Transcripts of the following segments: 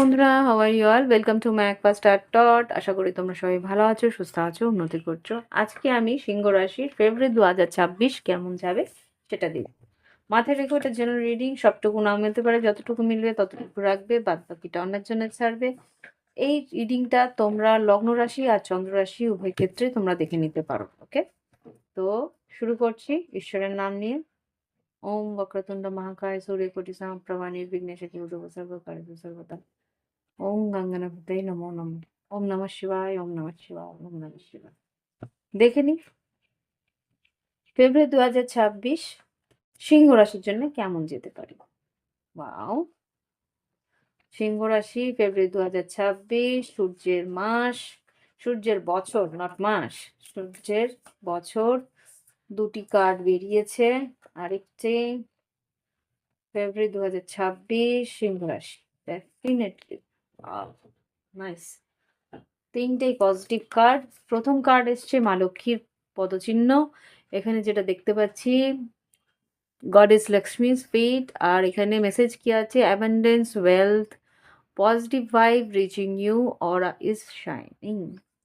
বন্ধুরা how are you all welcome to my একপা star টট আশা করি তোমরা সবাই ভালো আছো, সুস্থ আছো, উন্নতি করছ। আজকে আমি সিংহ রাশির ফেব্রুয়ারি দু হাজার ছাব্বিশ কেমন যাবে সেটা দিব মাথায় রেখে ওটা জেনারেল রিডিং সবটুকু নাও মিলতে পারে, যতটুকু মিলবে ততটুকু রাখবে বাদ বাকিটা অন্যের জন্য ছাড়বে। এই রিডিংটা তোমরা লগ্ন রাশি আর চন্দ্র রাশি, উভয় ক্ষেত্রে তোমরা দেখে নিতে পারো ওকে তো শুরু করছি ঈশ্বরের নাম নিয়ে। ওম বক্রতুণ্ড মহাকায়, সূর্যকোটি সমপ্রভা নির্বিঘ্নেশ কিউদব সর্বকার্য সর্বদা ওম গঙ্গনাপতাই নমো নম ওম নমঃ শিবায় ওম নমঃ শিবায় ওম নমঃ শিবায় দেখে নি? ফেব্রুয়ারি দু হাজার ছাব্বিশ সিংহ রাশির জন্য কেমন যেতে পারে? ওয়াও সিংহ রাশি ফেব্রুয়ারি দু হাজার ছাব্বিশ, সূর্যের মাস, সূর্যের বছর নট মাস, সূর্যের বছর। দুটি কার্ড বেরিয়েছে, আরেকটি ফেব্রুয়ারি দু হাজার ছাব্বিশ সিংহ রাশি। ডেফিনেটলি নাইস তিনটেই পজিটিভ কার্ড প্রথম কার্ড এসছে মা লক্ষ্মীর পদচিহ্ন। এখানে যেটা দেখতে পাচ্ছি গড ইজ লক্ষ্মীজ ফিট আর এখানে মেসেজ কি আছে? Abundance wealth positive vibe reaching you aura is shining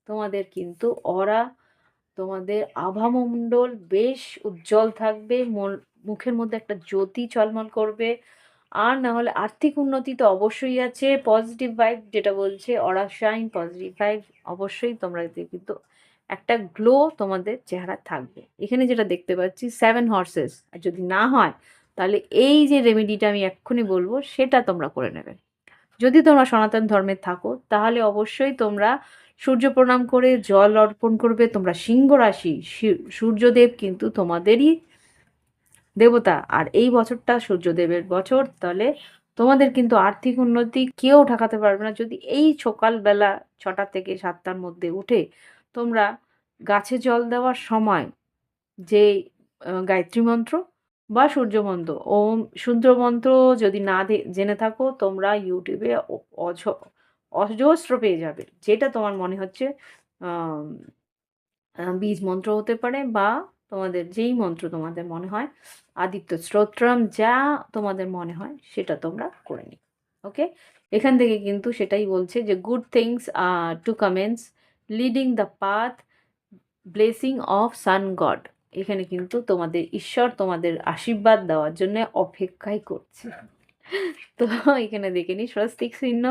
তোমাদের কিন্তু অরা তোমাদের আভামণ্ডল বেশ উজ্জ্বল থাকবে। মুখের মধ্যে একটা জ্যোতি ঝলমল করবে। আর না হলে আর্থিক উন্নতি তো অবশ্যই আছে। পজিটিভ ভাইব যেটা বলছে, অরা শাইন পজিটিভ ভাইব অবশ্যই তোমরা কিন্তু একটা গ্লো তোমাদের চেহারা থাকবে। এখানে যেটা দেখতে পাচ্ছি সেভেন হর্সেস আর যদি না হয়, তাহলে এই যে রেমেডিটা আমি এক্ষুনি বলব, সেটা তোমরা করে নেবে। যদি তোমরা সনাতন ধর্মে থাকো, তাহলে অবশ্যই তোমরা সূর্য প্রণাম করে, জল অর্পণ করবে। তোমরা সিংহ রাশি সূর্যদেব কিন্তু তোমাদেরই দেবতা। আর এই বছরটা সূর্যদেবের বছর, তাহলে তোমাদের কিন্তু আর্থিক উন্নতি কেউ ঠেকাতে পারবে না। যদি এই সকালবেলা ছটা থেকে সাতটার মধ্যে উঠে তোমরা গাছে জল দেওয়ার সময় যে গায়ত্রী মন্ত্র বা সূর্য মন্ত্র, ওম সূর্য মন্ত্র যদি না জেনে থাকো, তোমরা ইউটিউবে অজ অজস্র পেয়ে যাবে। যেটা তোমার মনে হচ্ছে বীজ মন্ত্র হতে পারে বা তোমাদের যেই মন্ত্র তোমাদের মনে হয়, আদিত্য স্তোত্রম যা তোমাদের মনে হয় সেটা তোমরা করে নিও ওকে এখান থেকে কিন্তু সেটাই বলছে যে good things to commence leading the path blessing of sun god এখানে কিন্তু তোমাদের ঈশ্বর তোমাদের আশীর্বাদ দেওয়ার জন্য অপেক্ষাই করছে। তো এখানে দেখে নি স্বস্তিক চিহ্ন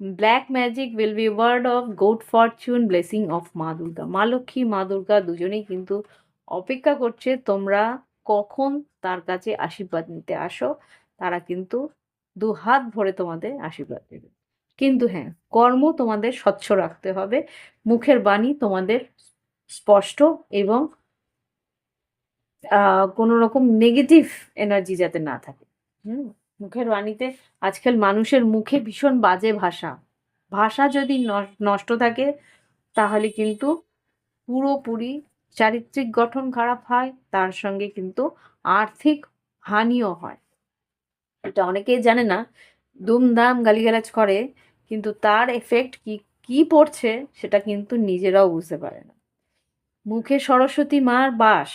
black magic will be ward off good fortune blessing of মা দুর্গা। মা লক্ষ্মী, মা দুর্গা দুজনেই কিন্তু অপেক্ষা করছে তোমরা কখন তার কাছে আশীর্বাদ নিতে আসো। তারা কিন্তু দু হাত ভরে তোমাদের আশীর্বাদ দেবে কিন্তু হ্যাঁ কর্ম তোমাদের স্বচ্ছ রাখতে হবে। মুখের বাণী তোমাদের স্পষ্ট এবং কোনো রকম নেগেটিভ এনার্জি যাতে না থাকে। হুম, মুখের বাণীতে আজকাল মানুষের মুখে ভীষণ বাজে ভাষা। ভাষা যদি নষ্ট থাকে, তাহলে কিন্তু পুরোপুরি চারিত্রিক গঠন খারাপ হয়, তার সঙ্গে কিন্তু আর্থিক হানিও হয়। এটা অনেকেই জানে না, দুমদাম গালিগালাজ করে, কিন্তু তার এফেক্ট কি কি পড়ছে সেটা কিন্তু নিজেরাও বুঝতে পারে না। মুখে সরস্বতী মার বাস,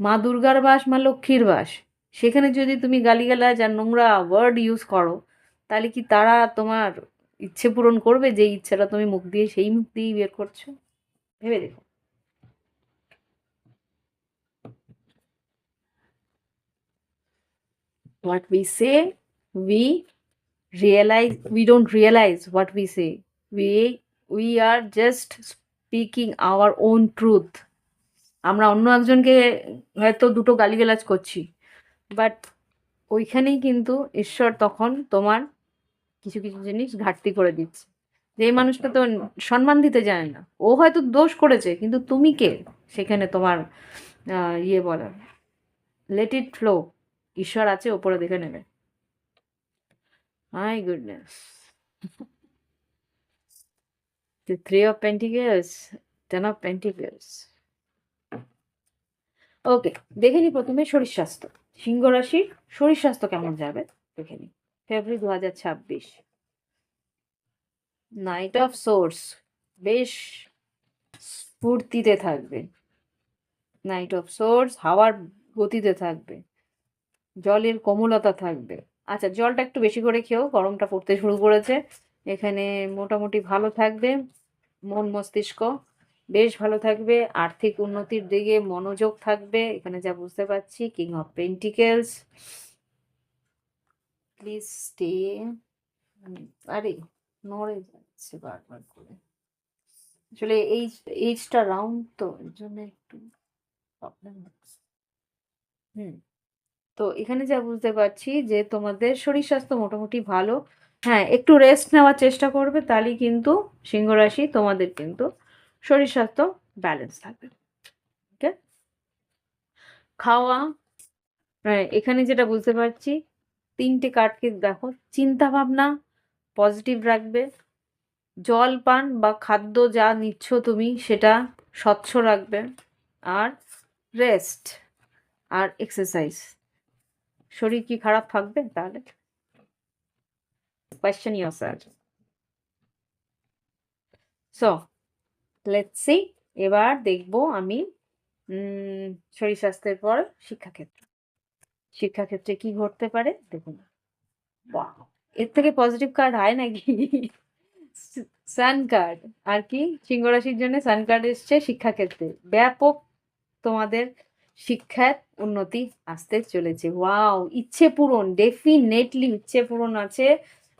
মা দুর্গার বাস, মা লক্ষ্মীর বাস। সেখানে যদি তুমি গালিগালাজ আর নোংরা ওয়ার্ড ইউজ করো, তাহলে কি তারা তোমার ইচ্ছে পূরণ করবে যে ইচ্ছাটা তুমি মুখ দিয়ে, সেই মুখ দিয়েই বের করছ? ভেবে দেখো। What we say, we realize, we don't realize what we say. We we are just speaking our own truth. আমরা অন্য একজনকে হয়তো দুটো গালিগালাজ করছি বাট ওইখানেই কিন্তু ঈশ্বর তখন তোমার কিছু কিছু জিনিস ঘাটতি করে দিচ্ছে। যে মানুষটা তো সম্মান দিতে জানে না। ও হয়তো দোষ করেছে, কিন্তু তুমি কে? সেখানে তোমার ইয়ে বলার। লেট ইট ফ্লো ঈশ্বর আছে ওপরে দেখে নেবে। My goodness three of pentacles, ten of pentacles. Okay দেখে নি প্রথমে শরীর স্বাস্থ্য। সিংহ রাশির শরীর স্বাস্থ্য কেমন যাবে? দেখে নি। ফেব্রুয়ারি দু হাজার ছাব্বিশ। নাইট অফ সোর্স বেশ স্ফূর্তিতে থাকবে। নাইট অফ সোর্স হাওয়ার গতিতে থাকবে। জলের কোমলতা থাকবে। আচ্ছা জলটা একটু বেশি করে খেও গরমটা পড়তে শুরু করেছে। এখানে মোটামুটি ভালো থাকবে, মন মস্তিষ্ক বেশ ভালো থাকবে, আর্থিক উন্নতির দিকে মনোযোগ থাকবে। এখানে যা বুঝতে পারছি king of pentacles please stay আরে, নড়ে যাচ্ছে বারবার করে। আসলে এই এইজটা রাউন্ড তো, এর জন্য একটু প্রবলেম হচ্ছে। হুম। তো এখানে যা বুঝতে পারছি যে তোমাদের শরীর স্বাস্থ্য মোটামুটি ভালো। হ্যাঁ একটু রেস্ট নেওয়ার চেষ্টা করবে, তাহলেই কিন্তু সিংহ রাশি তোমাদের কিন্তু শরীর স্বাস্থ্য ব্যালেন্স থাকবে। ওকে খাওয়া হ্যাঁ এখানে যেটা বুঝতে পারছি, তিনটে কার্ডকে দেখো চিন্তা ভাবনা পজিটিভ রাখবে, জল পান বা খাদ্য যা নিচ্ছ তুমি সেটা স্বচ্ছ রাখবে, আর রেস্ট আর এক্সারসাইজ শরীর কি খারাপ থাকবে? তাহলে question yourself so let's see এবার দেখব আমি শরীর স্বাস্থ্যের পর শিক্ষাক্ষেত্র। শিক্ষাক্ষেত্রে কি ঘটতে পারে? দেখুন। এর থেকে পজিটিভ কার্ড হয় নাকি? সান কার্ড আর কি? সিংহ রাশির জন্য সান কার্ড এসছে শিক্ষাক্ষেত্রে। ব্যাপক তোমাদের শিক্ষার উন্নতি আসতে চলেছে। ওয়াও ইচ্ছে পূরণ ডেফিনেটলি ইচ্ছে পূরণ আছে।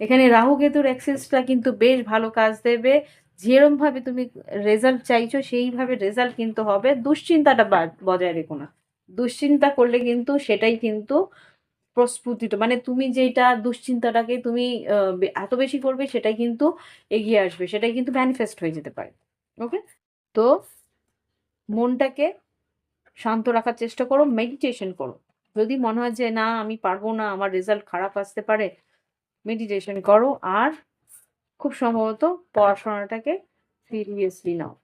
এখানে রাহু কেতুর অ্যাক্সেসটা কিন্তু বেশ ভালো কাজ দেবে। যেরমভাবে তুমি রেজাল্ট চাইছো, সেইভাবে রেজাল্ট কিন্তু হবে। দুশ্চিন্তাটা বজায় রেখো না। দুশ্চিন্তা করলে কিন্তু সেটাই কিন্তু প্রস্ফুটিত। মানে তুমি যেটা দুশ্চিন্তাটাকে তুমি এত বেশি করবে সেটাই কিন্তু এগিয়ে আসবে। সেটাই কিন্তু ম্যানিফেস্ট হয়ে যেতে পারে। ওকে তো মনটাকে শান্ত রাখার চেষ্টা করো মেডিটেশন করো। যদি মনে হয় যে, না, আমি পারব না, আমার রেজাল্ট খারাপ আসতে পারে মেডিটেশন করো আর খুব সম্ভবত পড়াশোনাটাকে সিরিয়াসলি নাও।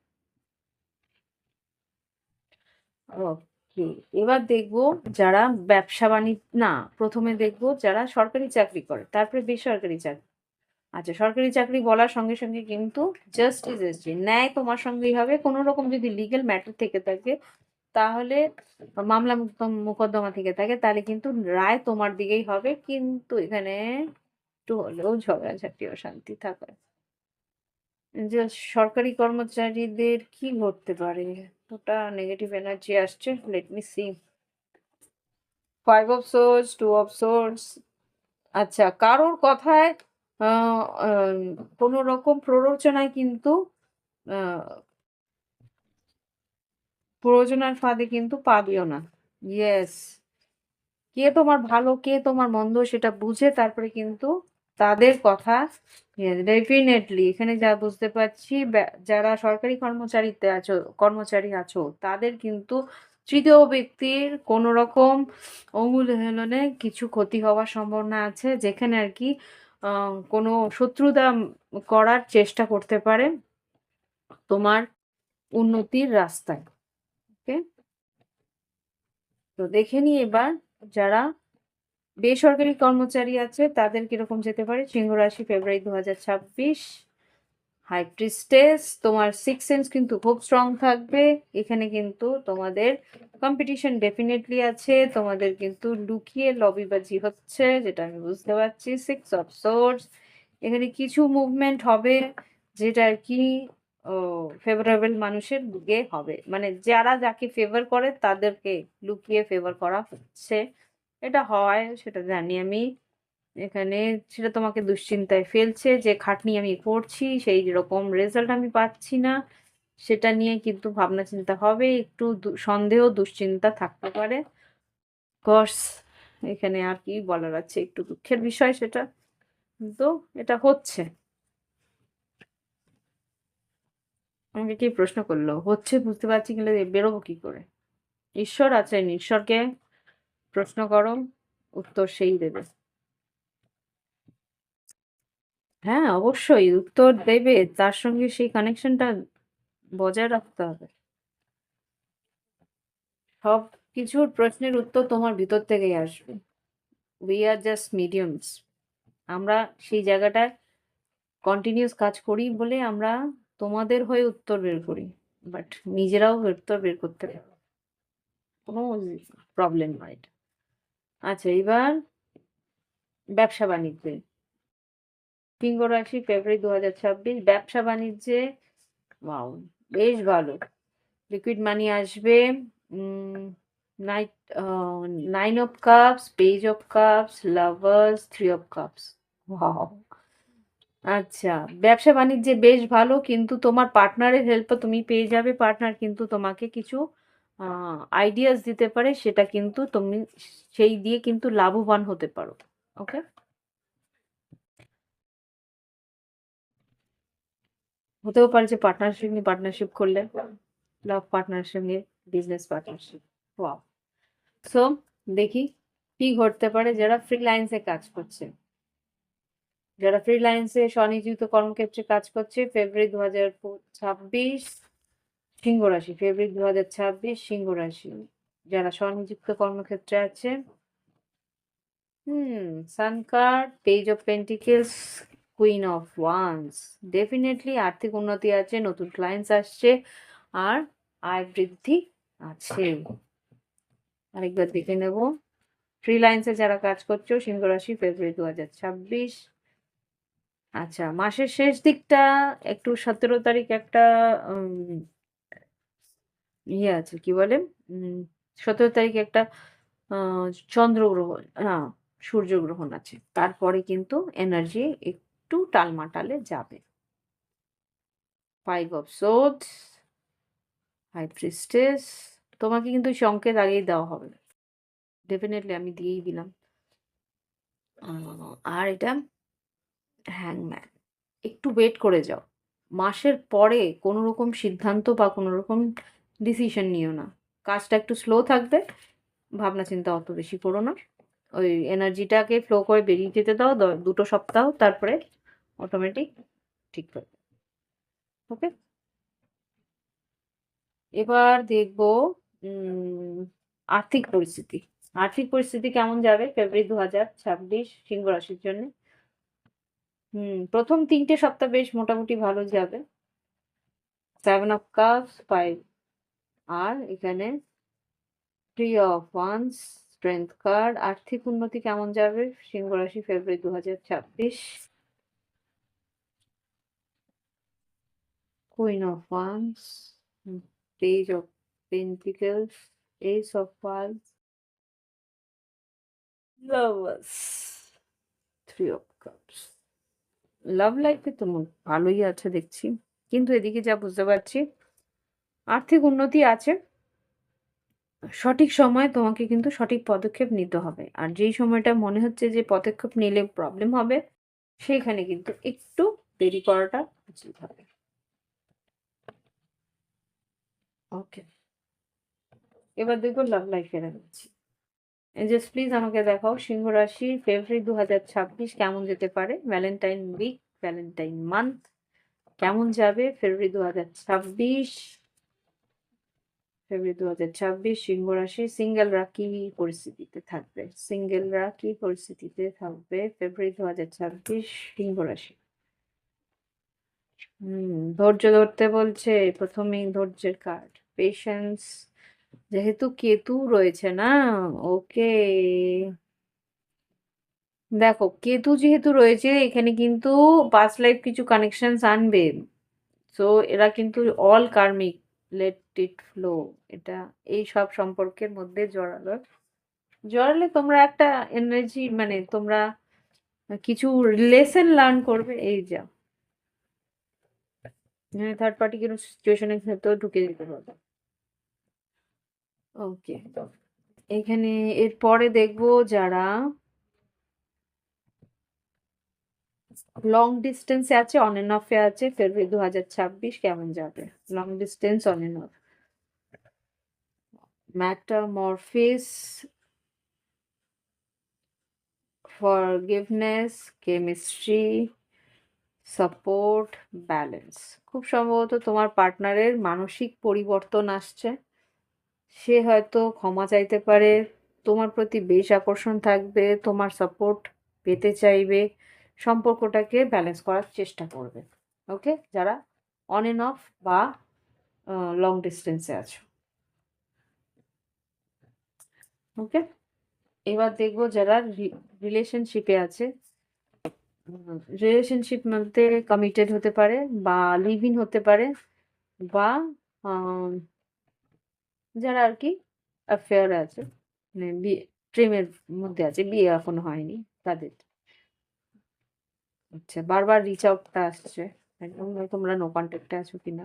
ওকে এবার দেখব যারা ব্যবসা বাণিজ্য, না, প্রথমে দেখব যারা সরকারি চাকরি করে, তারপরে বেসরকারি চাকরি। আচ্ছা সরকারি চাকরি বলার সঙ্গে সঙ্গে কিন্তু জাস্টিস এসছে ন্যায় তোমার সঙ্গেই হবে কোনো রকম যদি লিগ্যাল ম্যাটার থেকে থাকে তাহলে মামলা মোকদ্দমা থেকে থাকে। তাহলে কিন্তু রায় তোমার দিকেই হবে। কিন্তু এখানে একটু হলেও ঝগড়াঝাটি অশান্তি থাকে যে সরকারি কর্মচারীদের কি ঘটতে পারে? ওটা নেগেটিভ এনার্জি আসছে। Let me see five of swords two of swords আচ্ছা কারোর কথায় কোনো রকম প্ররোচনায় কিন্তু আহ, প্ররোচনার ফাঁদে কিন্তু পা দিও না। ইয়েস কে তোমার ভালো কে তোমার মন্দ সেটা বুঝে তারপরে কিন্তু তাদের কথা ডেফিনেটলি এখানে যা বুঝতে পারছি যারা সরকারি কর্মচারীতে আছো কর্মচারী আছো তাদের কিন্তু তৃতীয় ব্যক্তির কোনো রকম অঙ্গুল হেলনে কিছু ক্ষতি হওয়ার সম্ভাবনা আছে যেখানে আর কি কোনো শত্রুতা করার চেষ্টা করতে পারে তোমার উন্নতির রাস্তায়। ওকে? তো দেখে নিই এবার যারা বেসরকারি কর্মচারী আছে, তাদের কীরকম যেতে পারে? সিংহ ফেব্রুয়ারি দু হাজার ছাব্বিশ হাই প্রিস্টেস তোমার সিক্স সেন্স কিন্তু খুব স্ট্রং থাকবে। এখানে কিন্তু তোমাদের কম্পিটিশন ডেফিনেটলি আছে। তোমাদের কিন্তু লুকিয়ে লবিবাজি হচ্ছে, যেটা আমি বুঝতে পারছি। সিক্স অফ সোর্স এখানে কিছু মুভমেন্ট হবে, যেটা আর কি ফেভারেবল মানুষের দিকে হবে। মানে যারা যাকে ফেভার করে, তাদেরকে লুকিয়ে ফেভার করা হচ্ছে। এটা হয়, সেটা জানি আমি। এখানে সেটা তোমাকে দুশ্চিন্তায় ফেলছে, যে খাটনি আমি করছি, সেই রকম রেজাল্ট আমি পাচ্ছি না। সেটা নিয়ে কিন্তু ভাবনা চিন্তা হবে, একটু সন্দেহ, দুশ্চিন্তা থাকতে পারে। কোর্স এখানে আর কি বলার আছে, একটু দুঃখের বিষয় সেটা। কিন্তু এটা হচ্ছে। আমাকে কি প্রশ্ন করল? হচ্ছে বুঝতে পারছি, কিন্তু বেরোবো কি করে? ঈশ্বর আছেন, ঈশ্বরকে প্রশ্ন করো, উত্তর সেই দেবে। হ্যাঁ অবশ্যই উত্তর দেবে, তার সঙ্গে সেই কানেকশনটা বজায় রাখতে হবে। সব কিছুর প্রশ্নের উত্তর তোমার ভিতর থেকেই আসবে। উই আর জাস্ট মিডিয়ামস আমরা সেই জায়গাটায় কন্টিনিউস কাজ করি বলে আমরা তোমাদের হয়ে উত্তর বের করি বাট নিজেরাও উত্তর বের করতে কোনো প্রবলেম নয় এটা। আচ্ছা এবার ব্যবসা বাণিজ্যে। সিংহ রাশি ফেব্রুয়ারি দু হাজার ছাব্বিশ ব্যবসা বাণিজ্যে বেশ ভালো। লিকুইড মানি আসবে knight nine of cups page of cups lovers three of cups আচ্ছা ব্যবসা বাণিজ্যে বেশ ভালো, কিন্তু তোমার পার্টনারের হেল্প তুমি পেয়ে যাবে। পার্টনার কিন্তু তোমাকে কিছু আইডিয়াস দিতে পারে, সেটা কিন্তু তুমি সেই দিয়ে কিন্তু লাভবান হতে পারো ওকে হতেও পারে যে পার্টনারশিপ নিয়ে পার্টনারশিপ করলে লাভ পার্টনারশিপ নিয়ে বিজনেস পার্টনারশিপ সো দেখি কি ঘটতে পারে, যারা ফ্রিল্যান্সে কাজ করছে। যারা ফ্রিল্যান্সে স্বনিযুক্ত কর্মক্ষেত্রে কাজ করছে ফেব্রুয়ারি দু হাজার ছাব্বিশ, সিংহ রাশি ফেব্রুয়ারি দু হাজার ছাব্বিশ, সিংহ রাশি। যারা স্বনিযুক্ত কর্মক্ষেত্রে আছে, হুম sun card page of pentacles queen of wands definitely আর্থিক উন্নতি আছে, নতুন ক্লায়েন্টস আসছে, আর আয় বৃদ্ধি আছে। আরেকবার দেখে নেব। ফ্রিল্যান্সে যারা কাজ করছ, সিংহ রাশি ফেব্রুয়ারি দু হাজার ছাব্বিশ। আচ্ছা মাসের শেষ দিকটা একটু সতেরো তারিখ একটা ইয়ে আছে, কি বলে? সতেরো তারিখ একটা চন্দ্রগ্রহণ হ্যাঁ সূর্যগ্রহণ আছে। তারপরে কিন্তু এনার্জি একটু টালমাটালে যাবে। ফাইভ অফ সোডস হাই তোমাকে কিন্তু সংকেত আগেই দেওয়া হবে। ডেফিনেটলি আমি দিয়েই দিলাম। আর এটা হ্যাংম্যান একটু ওয়েট করে যাও। মাসের পরে কোনো রকম সিদ্ধান্ত বা কোনো রকম ডিসিশন নিও না। কাজটা একটু স্লো থাকবে, ভাবনা চিন্তা অত বেশি করো না। ওই এনার্জিটাকে ফ্লো করে বেরিয়ে যেতে দাও দুটো সপ্তাহ, তারপরে অটোমেটিক ঠিক করবে ওকে এবার দেখব আর্থিক পরিস্থিতি। আর্থিক পরিস্থিতি কেমন যাবে? ফেব্রুয়ারি দু হাজার ছাব্বিশ সিংহ রাশির জন্য। হুম, প্রথম তিনটে সপ্তাহ বেশ মোটামুটি ভালো যাবে। সেভেন অফ কাপস ফাইভ আর এখানে three of wands strength card আর্থিক উন্নতি কেমন যাবে? সিংহ রাশি ফেব্রুয়ারি দু হাজার ছাব্বিশ queen of wands page of pentacles ace of wands lovers three of cups love লাইফে তো ভালোই আছে দেখছি। কিন্তু এদিকে যা বুঝতে পারছি, আর্থিক উন্নতি আছে। সঠিক সময়ে তোমাকে কিন্তু সঠিক পদক্ষেপ নিতে হবে। আর যেই সময়টা মনে হচ্ছে যে পদক্ষেপ নিলে প্রবলেম হবে, সেইখানে কিন্তু একটু দেরি করাটা উচিত হবে। ওকে এবার দেখব লাভ লাইফে যাচ্ছি জাস্ট প্লিজ আমাকে দেখাও, সিংহ রাশি ফেব্রুয়ারি দু হাজার ছাব্বিশ কেমন যেতে পারে? ভ্যালেন্টাইন উইক ভ্যালেন্টাইন মান্থ কেমন যাবে? ফেব্রুয়ারি দু হাজার ছাব্বিশ ফেব্রুয়ারি দু হাজার ছাব্বিশ, সিংহ রাশি সিঙ্গেলরা কি পরিস্থিতিতে থাকবে? সিঙ্গেলরা কি পরিস্থিতিতে থাকবে? ফেব্রুয়ারি দু হাজার ছাব্বিশ, সিংহ রাশি। ধৈর্য ধরতে বলছে, প্রথমেই ধৈর্যের কার্ড। পেশেন্স যেহেতু কেতু রয়েছে না? ওকে। দেখো, কেতু যেহেতু রয়েছে, এখানে কিন্তু পাস্ট লাইফ কিছু কানেকশনস আনবে। সো এরা কিন্তু all karmic let it flow এটা এই সব সম্পর্কের মধ্যে জড়ালো। জড়ালে তোমরা একটা এনার্জি মানে তোমরা কিছু লেসন লার্ন করবে, এই যা। থার্ড পার্টি কোনো সিচুয়েশনের ক্ষেত্রেও ঢুকে যেতে পারবে। ওকে। এখানে এরপরে দেখব যারা লং ডিস্টেন্সে আছে অন এন্ড অফে আছে ফেব্রুয়ারি দু হাজার ছাব্বিশ কেমন যাবে? Long distance on and off metamorphosis forgiveness chemistry support balance খুব সম্ভবত তোমার পার্টনারের মানসিক পরিবর্তন আসছে। সে হয়তো ক্ষমা চাইতে পারে, তোমার প্রতি বেশ আকর্ষণ থাকবে, তোমার সাপোর্ট পেতে চাইবে, সম্পর্কটাকে ব্যালেন্স করার চেষ্টা করবে। ওকে যারা অন এন্ড অফ বা লং ডিস্টেন্সে আছো। ওকে এবার দেখব যারা রিলেশনশিপে আছে। রিলেশনশিপ মধ্যে কমিটেড হতে পারে বা লিভ ইন হতে পারে বা যারা আর কি অ্যাফেয়ার আছে মানে বিয়ে, প্রেমের মধ্যে আছে, বিয়ে এখনও হয়নি তাদের। আচ্ছা বারবার রিচ আউটটা আসছে। একদম তোমরা নো কন্ট্যাক্টে আছো কিনা?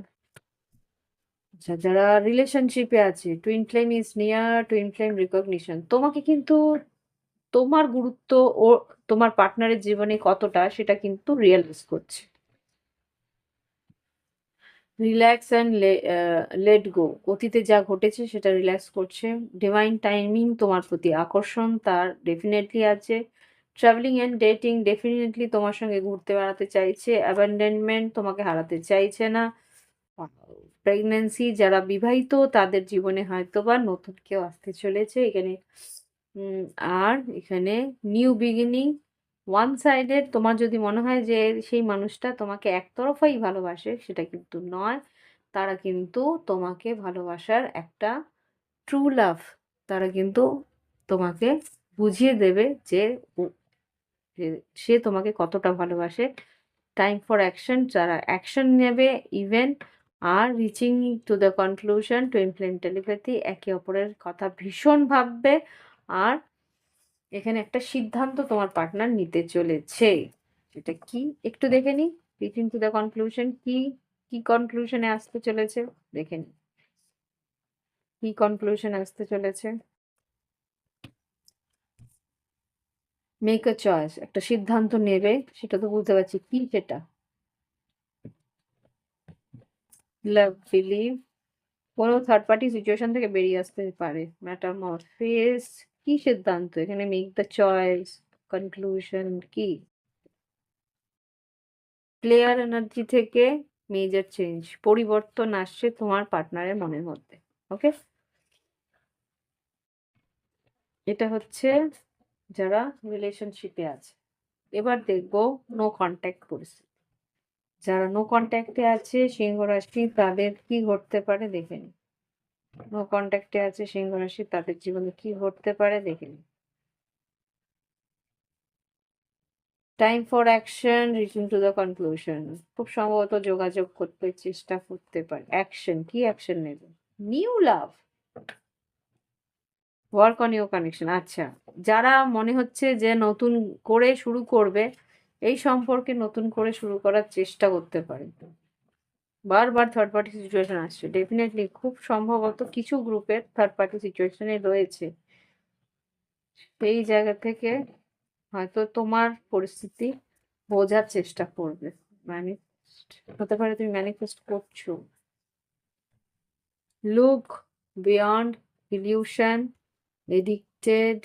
আচ্ছা যারা রিলেশনশিপে আছে twin flame is near twin flame recognition তোমাকে কিন্তু তোমার গুরুত্ব ও তোমার পার্টনারের জীবনে কতটা সেটা কিন্তু রিয়েলাইজ করছে। রিল্যাক্স অ্যান্ড লেট গো অতীতে যা ঘটেছে সেটা রিল্যাক্স করছে। ডিভাইন টাইমিং তোমার প্রতি আকর্ষণ, তার ডেফিনেটলি আছে। ট্রাভেলিং অ্যান্ড ডেটিং ডেফিনেটলি তোমার সঙ্গে ঘুরতে বেড়াতে চাইছে। অ্যাবান্ডেনমেন্ট তোমাকে হারাতে চাইছে না। প্রেগনেন্সি যারা বিবাহিত, তাদের জীবনে হয়তো বা নতুন কেউ আসতে চলেছে। এখানে আর এখানে নিউ বিগিনিং ওয়ান সাইডেড তোমার যদি মনে হয় যে সেই মানুষটা তোমাকে একতরফাই ভালোবাসে, সেটা কিন্তু নয়। তারা কিন্তু তোমাকে ভালোবাসার একটা ট্রু লাভ তারা কিন্তু তোমাকে বুঝিয়ে দেবে যে সে তোমাকে কতটা ভালোবাসে। টাইম ফর অ্যাকশন যারা অ্যাকশন নেবে even R reaching to the conclusion to implement telepathy একে অপরের কথা ভীষণ ভাববে, আর এখানে একটা সিদ্ধান্ত তোমার পার্টনার নিতে চলেছে। সেটা কি? একটু দেখে নি রিচিং টু দ্য কনক্লুশন কি কি কনক্লুশনে আসতে চলেছে? দেখে নি কি কনক্লুশন আসতে চলেছে? মেক আ চয়েস একটা সিদ্ধান্ত নেবে, সেটা তো বুঝতে পারছি। কি সেটা? লাভ বিলিভ কোনো থার্ড পার্টি সিচুয়েশন থেকে বেরিয়ে আসতে পারে। ম্যাটামরফিস কি সিদ্ধান্ত? এখানে মেক দ্য চয়েস কনক্লুশন কি? প্লেয়ার এনার্জি থেকে মেজর চেঞ্জ পরিবর্তন আসছে তোমার পার্টনারের মনের মধ্যে ওকে এটা হচ্ছে যারা রিলেশনশিপে আছে। এবার দেখব নো কন্ট্যাক্ট পরিস্থিতি। যারা নো কন্ট্যাক্টে আছে, সিংহ রাশি, তাদের কি ঘটতে পারে দেখে নি নো কন্ট্যাক্টে আছে সিংহ রাশি তাদের জীবনে কি ঘটতে পারে দেখে time for action reaching to the conclusion খুব সম্ভবত যোগাযোগ করতে, চেষ্টা করতে পারে। অ্যাকশন কি অ্যাকশন নেবে? New love work on your connection আচ্ছা যারা মনে হচ্ছে যে নতুন করে শুরু করবে, এই সম্পর্কে নতুন করে শুরু করার চেষ্টা করতে পারে। বারবার থার্ড পার্টি সিচুয়েশন আসছে। ডেফিনেটলি খুব সম্ভবত কিছু গ্রুপের থার্ড পার্টি সিচুয়েশনে রয়েছে। সেই জায়গা থেকে হয়তো তোমার পরিস্থিতি বোঝার চেষ্টা করবে। ম্যানিফেস্ট হতে পারে তুমি ম্যানিফেস্ট করছ। লুক বিয়ন্ড ইলিউশন এডিক্টেড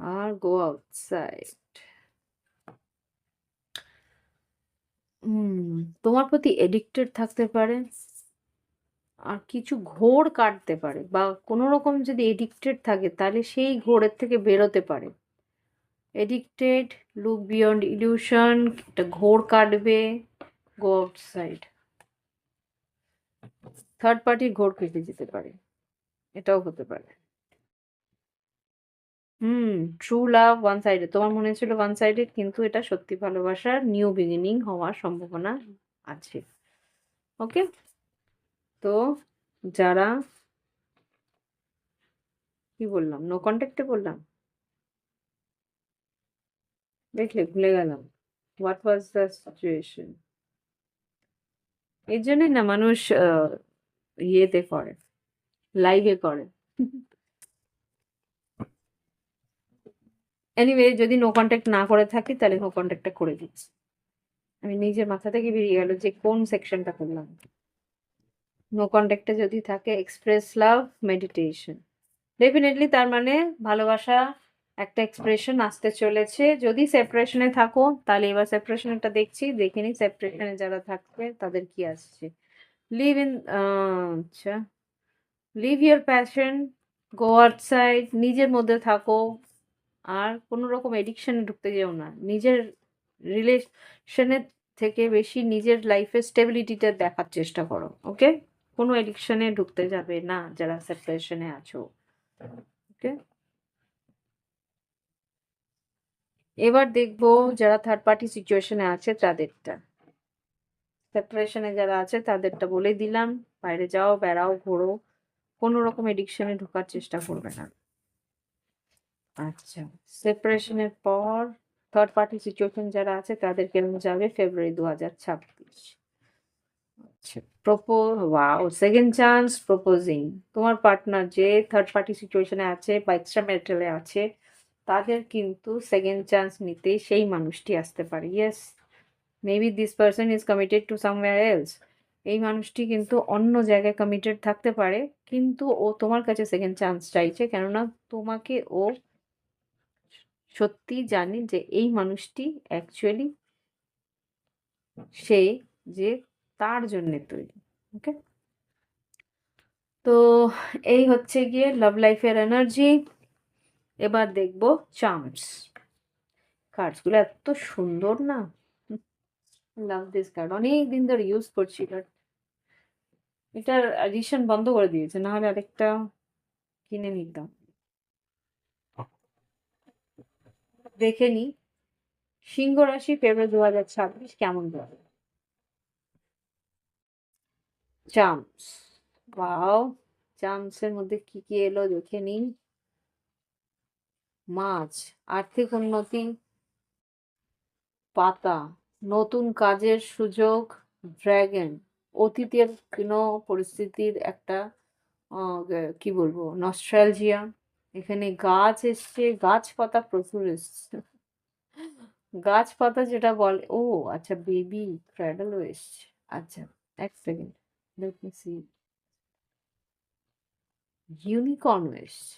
আর গো আউটসাইড হুম, তোমার প্রতি এডিক্টেড থাকতে পারে, আর কিছু ঘোর কাটতে পারে, বা কোনো রকম যদি এডিক্টেড থাকে, তাহলে সেই ঘোরের থেকে বেরোতে পারে। এডিক্টেড লুক বিয়ন্ড ইলিউশন একটা ঘোর কাটবে গো আউটসাইড থার্ড পার্টির ঘোর কেটে যেতে পারে, এটাও হতে পারে। Hmm true love one sided তোমার মনে ছিল ওয়ান সাইডেড কিন্তু এটা সত্যি ভালোবাসার নিউ বিগিনিং হওয়ার সম্ভাবনা আছে। ওকে তো যারা কি বললাম? নো কন্ট্যাক্টে বললাম? দেখলে ভুলে গেলাম। হোয়াট ওয়াজ দ্য সিচুয়েশন এর জন্যই না মানুষ ইয়েতে করে লাইভে করে। এনিওয়ে যদি নো কন্ট্যাক্ট না করে থাকি, তাহলে নো কন্ট্যাক্টটা করে দিচ্ছি। আমি নিজের মাথা থেকে বেরিয়ে গেল যে কোন সেকশনটা করলাম। নো কন্ট্যাক্টে যদি থাকে এক্সপ্রেস লাভ মেডিটেশন ডেফিনেটলি তার মানে ভালোবাসা একটা এক্সপ্রেশন আসতে চলেছে। যদি সেপারেশনে থাকো, তাহলে এবার সেপারেশনটা দেখছি, দেখে নিই সেপারেশনে যারা থাকবে, তাদের কি আসছে। লিভ ইন আচ্ছা। Live your passion go outside নিজের মধ্যে থাকো আর কোনো রকম এডিকশনে ঢুকতে যেও না। নিজের রিলেশনের থেকে বেশি নিজের লাইফের স্টেবিলিটিটা দেখার চেষ্টা করো ওকে কোনো এডিকশানে ঢুকতে যাবে না যারা সেপারেশনে আছো ওকে এবার দেখব যারা থার্ড পার্টি সিচুয়েশনে আছে তাদেরটা। সেপারেশনে যারা আছে তাদেরটা বলে দিলাম, বাইরে যাও, বেড়াও, ঘোরো, কোনো রকম এডিকশনে ঢোকার চেষ্টা করবে না। আচ্ছা সেপারেশনের পর থার্ড পার্টি সিচুয়েশন যারা আছে তাদের কেমন যাবে? ফেব্রুয়ারি দু হাজার ছাব্বিশ। আচ্ছা propose wow second chance proposing তোমার পার্টনার যে থার্ড পার্টি সিচুয়েশনে আছে বা এক্সট্রা ম্যারিটালে আছে, তাদের কিন্তু সেকেন্ড চান্স নিতে সেই মানুষটি আসতে পারে। Yes maybe this person is committed to somewhere else এই মানুষটি কিন্তু অন্য জায়গায় কমিটেড থাকতে পারে, কিন্তু ও তোমার কাছে সেকেন্ড চান্স চাইছে, কেননা তোমাকে ও সত্যি জানে যে এই মানুষটি অ্যাকচুয়ালি সে যে তার জন্যে তৈরি ওকে তো এই হচ্ছে গিয়ে লাভ লাইফের এনার্জি এবার দেখব চার্মস কার্ডসগুলো এত সুন্দর না? লাভ দিস কার্ড অনেক দিন ধরে ইউজ করছি বাট এটার এডিশন বন্ধ করে দিয়েছে না হলে আরেকটা কিনে নিতাম। দেখে নি। সিংহ রাশি ফেব্রুয়ারি দু হাজার ছাব্বিশ, কেমন যাবে? চার্মস ওয়াও চার্মসের মধ্যে কি কি এলো দেখে নিন মাছ, আর্থিক উন্নতি। পাতা, নতুন কাজের সুযোগ। ড্র্যাগন অতীতের কোনো পরিস্থিতির একটা কি বলব নস্ট্রালজিয়া এখানে গাছ এসছে, গাছপাতা প্রচুর এসছে। গাছপাতা যেটা বলে, ও আচ্ছা বেবি ক্র্যাডলও এসছে। আচ্ছা এক সেকেন্ড সি ইউনিকর্ন এসছে।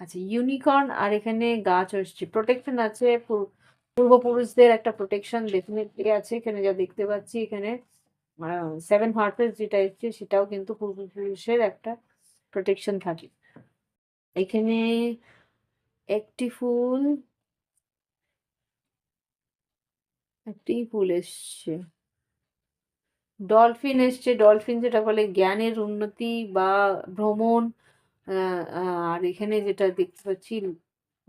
আচ্ছা ইউনিকর্ন আর এখানে গাছ এসছে। প্রোটেকশন আছে পূর্বপুরুষদের একটা প্রোটেকশন ডেফিনেটলি আছে। এখানে যা দেখতে পাচ্ছি, এখানে সেভেন হার্টের যেটা এসছে, সেটাও কিন্তু পূর্বপুরুষের একটা প্রোটেকশন থাকে। এখানে একটি ফুল একটি ফুল এসছে। ডলফিন এসছে। ডলফিন যেটা বলে জ্ঞানের উন্নতি বা ভ্রমণ আর এখানে যেটা দেখতে পাচ্ছি,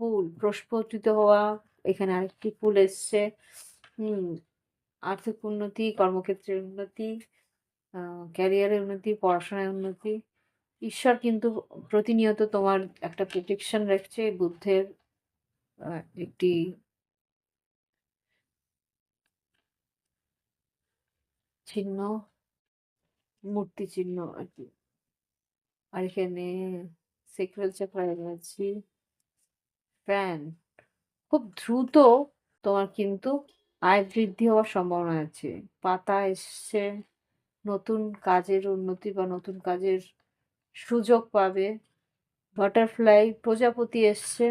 ফুল প্রস্ফুটিত হওয়া, এখানে আরেকটি ফুল এসছে। হুম, আর্থিক উন্নতি, কর্মক্ষেত্রের উন্নতি ক্যারিয়ারের উন্নতি পড়াশোনার উন্নতি। ঈশ্বর কিন্তু প্রতিনিয়ত তোমার একটা প্রোটেকশন রাখছে বুদ্ধের একটি চিহ্ন, মূর্তি চিহ্ন আর কি। আর এখানে সেক্রাল চাকরা ফ্যান খুব দ্রুত তোমার কিন্তু আয় বৃদ্ধি হওয়ার সম্ভাবনা আছে। পাতা এসছে নতুন কাজের উন্নতি বা নতুন কাজের সুযোগ পাবে। বাটারফ্লাই প্রজাপতি এসছে।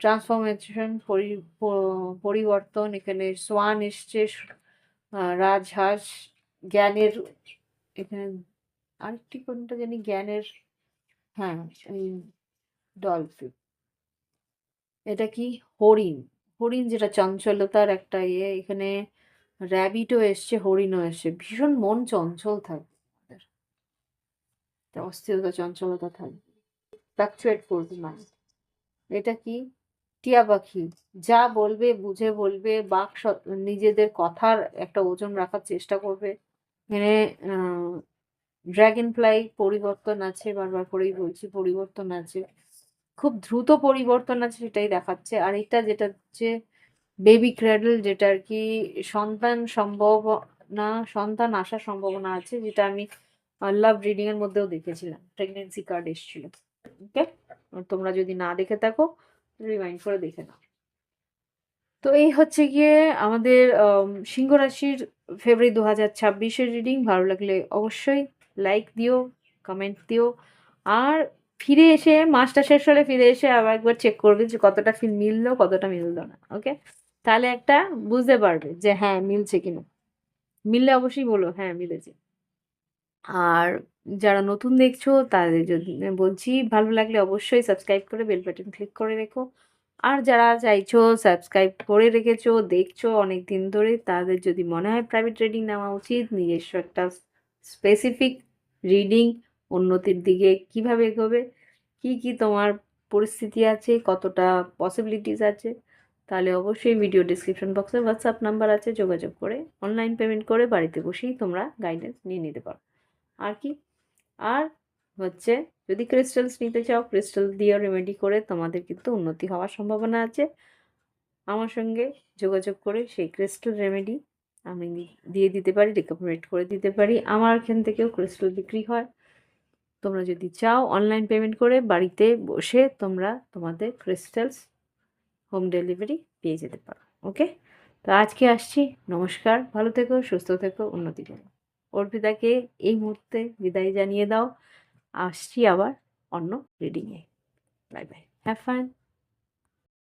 ট্রান্সফরমেশন পরিবর্তন। এখানে সোয়ান এসছে। রাজহাঁস জ্ঞানের, এখানে আরেকটি কোনটা জানি? জ্ঞানের হ্যাঁ ডলফিন। এটা কি? হরিণ। হরিণ যেটা চঞ্চলতার একটা ইয়ে। এখানে র্যাবিটও এসছে, হরিণও এসছে। ভীষণ মন চঞ্চল থাকবে একটা অস্থিরতা চঞ্চলতা থাকবে ফ্লাকচুয়েট করবে মাইন্ড এটা কি? টিয়া পাখি। যা বলবে, বুঝে বলবে, বাক নিজেদের কথার একটা ওজন রাখার চেষ্টা করবে। এখানে ড্রাগন ফ্লাই পরিবর্তন আছে, বারবার করেই বলছি পরিবর্তন আছে। খুব দ্রুত পরিবর্তন আছে সেটাই দেখাচ্ছে। আর এটা যেটা হচ্ছে বেবি ক্র্যাডল যেটা আর কি, সন্তান সম্ভাবনা, সন্তান আসার সম্ভাবনা আছে, যেটা আমি লাভ রিডিং এর মধ্যেও দেখেছিলাম। প্রেগনেন্সি কার্ড এসেছিল। ওকে তোমরা যদি না দেখে থাকো রিমাইন্ড করে দেখে নাও। তো এই হচ্ছে গিয়ে আমাদের সিংহ রাশির ফেব্রুয়ারি দু হাজার ছাব্বিশের রিডিং ভালো লাগলে অবশ্যই লাইক দিও কমেন্ট দিও। আর ফিরে এসে, মাসটা শেষ হলে ফিরে এসে আবার একবার চেক করবে যে কতটা ফিল মিললো, কতটা মিললো না। ওকে তাহলে একটা বুঝতে পারবে যে হ্যাঁ মিলছে কিনা। মিললে অবশ্যই বলো হ্যাঁ মিলেছে। আর যারা নতুন দেখছ, তাদের যদি বলছি, ভালো লাগলে অবশ্যই সাবস্ক্রাইব করে বেল বাটন ক্লিক করে রেখো। আর যারা চাইছো সাবস্ক্রাইব করে রেখেছো, দেখছ অনেক দিন ধরে, তাদের যদি মনে হয় প্রাইভেট রিডিং নেওয়া উচিত, নিজস্ব একটা স্পেসিফিক রিডিং উন্নতির দিকে কীভাবে এগোবে, কি কি তোমার পরিস্থিতি আছে, কতটা পসিবিলিটিস আছে, তাহলে অবশ্যই ভিডিও ডিসক্রিপশন বক্সে হোয়াটসঅ্যাপ নাম্বার আছে, যোগাযোগ করে অনলাইন পেমেন্ট করে বাড়িতে বসেই তোমরা গাইডেন্স নিয়ে নিতে পারো। আর কি? আর হচ্ছে, যদি ক্রিস্টালস নিতে চাও ক্রিস্টাল দিয়ে রেমেডি করে তোমাদের কিন্তু উন্নতি হওয়ার সম্ভাবনা আছে। আমার সঙ্গে যোগাযোগ করে সেই ক্রিস্টাল রেমেডি আমি দিয়ে দিতে পারি রিকভারেট করে দিতে পারি। আমার এখান থেকেও ক্রিস্টাল বিক্রি হয়। তোমরা যদি চাও অনলাইন পেমেন্ট করে বাড়িতে বসে তোমরা তোমাদের ক্রিস্টালস হোম ডেলিভারি পেয়ে যেতে পারো। ওকে তো আজকে আসছি। নমস্কার। ভালো থেকো, সুস্থ থেকো, উন্নতি করো। অর্পিতাকে এই মুহূর্তে বিদায় জানিয়ে দাও। আসছি আবার অন্য রিডিংয়ে বাই বাই হ্যাভ ফান